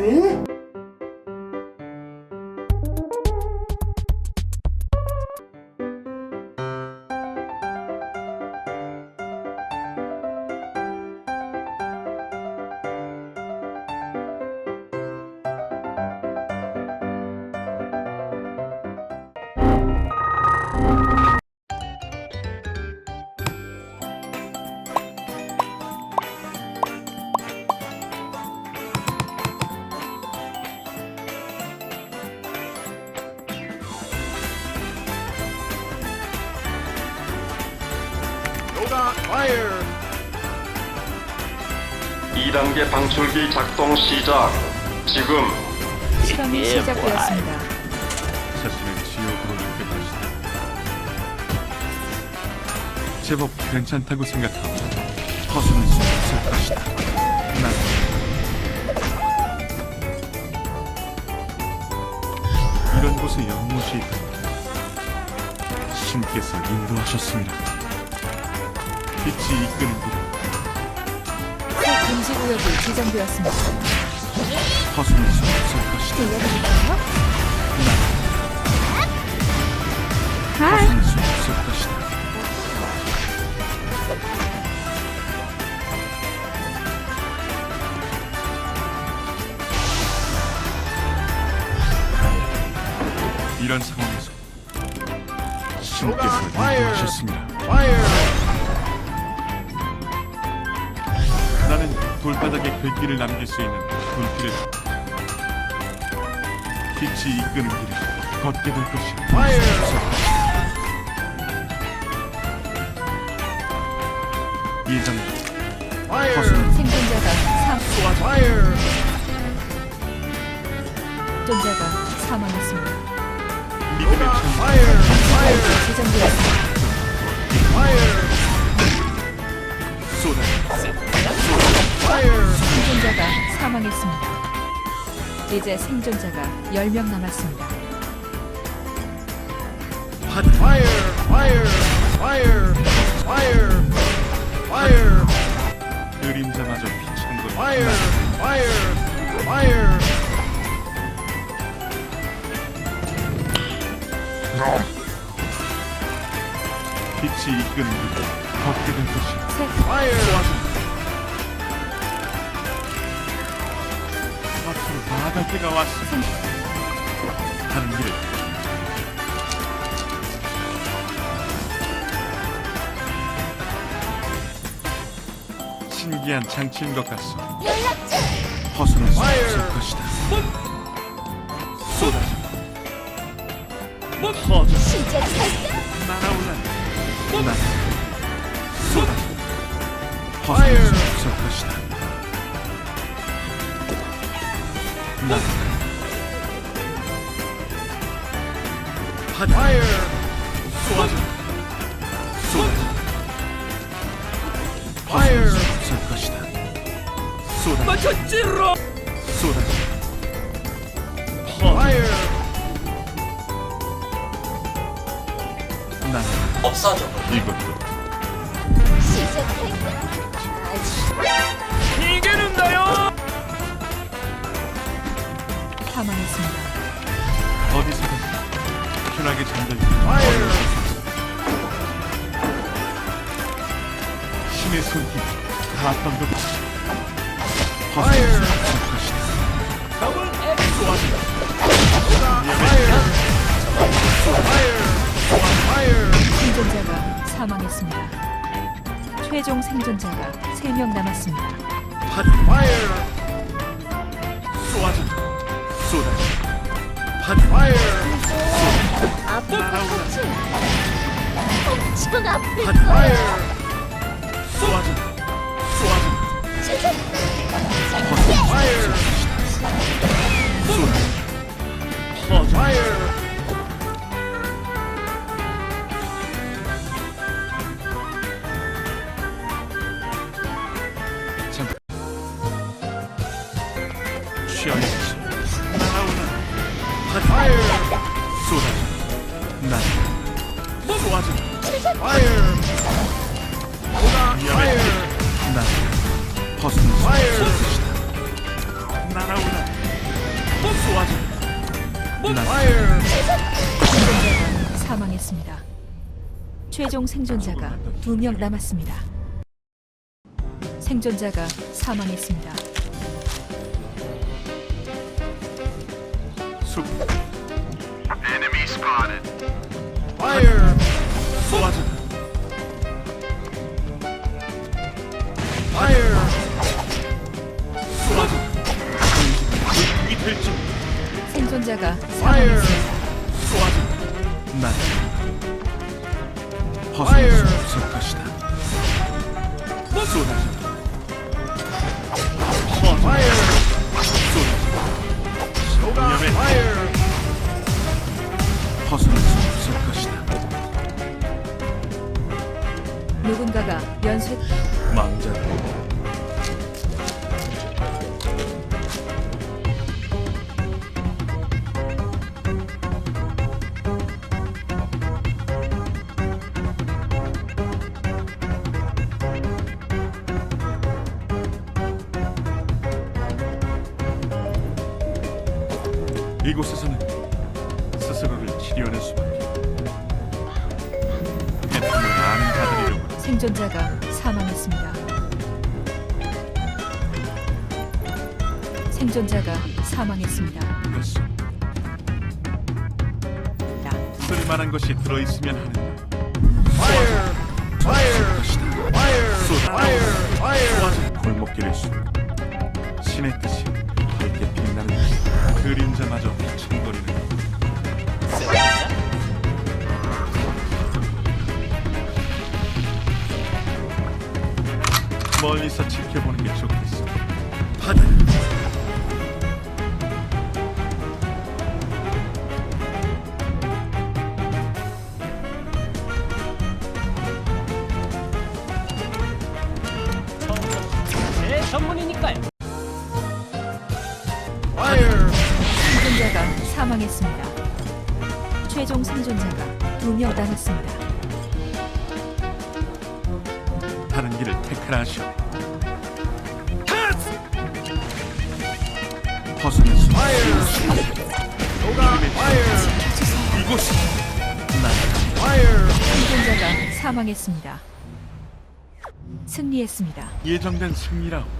Hm? 2단계 방출기 작동 시작. 지금 실험이 시작되었습니다. 자신을 지옥으로 것이다. 제법 괜찮다고 생각하고 벗어날 수 없을 것이다. 난 이런 곳에 연못이 있다. 신께서 인도하셨습니다. 빛이 이끄는 길 새 금지 구역이 지정되었습니다. 벗어날 수 없을 것이다. 들려드릴까요? 벗어날 수 없을 것이다. 이런 상황에서 신께서 인도하셨습니다. 바닥에 글귀를 남길 수 있는 불길을 빛이 이끄는 길을 걷게 될 것이야. Fire. 이장 Fire. 벗어난 생존자가 사, Fire. 생존자가 사망했습니다. 믿음의 천. 지정되었습니다. 사망했습니다. 이제 생존자가 10명 남았습니다. Fire. Fire. Fire. Fire. Fire. 그림자마저 것 Fire. Fire. Fire. 빛이 이끄는 걷게 될 것이야. 새 Fire. 아갈 때가 왔어. 다른 길을 신기한 장치인 것 같소. 벗어날 수 없을 것이다. 쏟아져. 퍼져. 날아 난 없어져. 이것도 사망했습니다. 어디서든 편하게 잠들고 Fire. 신의 손길 벗어날 수 없을 것이다. Fire. 생존자가 사망했습니다. 최종 생존자가 3명 남았습니다. Fire. 쏟아져 쏟아져 바다 Fire. 날아오라 엄청 Fire. 쏟아져 쏟아져 Fire. 쏟아져 퍼져 Fire. 잠깐 생존자가 사망했습니다. 최종 생존자가 두 명 남았습니다. 생존자가 사망했습니다. 수 Fire! 쏘아줘 Fire! 쏘아줘 이 될지 생존자가 Fire! 사망했습니다. 벗어날 Fire! 수 없을 것이다. 것이다. 누군가가 연쇄 망자다 이곳에서는 스스로를 치료하는 수밖에 해통을 아는 자들이로군 생존자가 사망했습니다. 생존자가 사망했습니다. 됐어. 쓸만한 것이 들어있으면 하는데 Fire! Fire! 것이다. Fire! 쏘다. Fire! Fire! 쏘아진 골목길일 수 신의 뜻이 그림자마저 비천거리는 멀리서 지켜보는 게 좋겠 사망했습니다. 최종 생존자가 두명 남았습니다. 다른 길을 택하라시오 벗어날 수! 이곳이! 생존자가 사망했습니다. 승리했습니다. 예정된 승리라고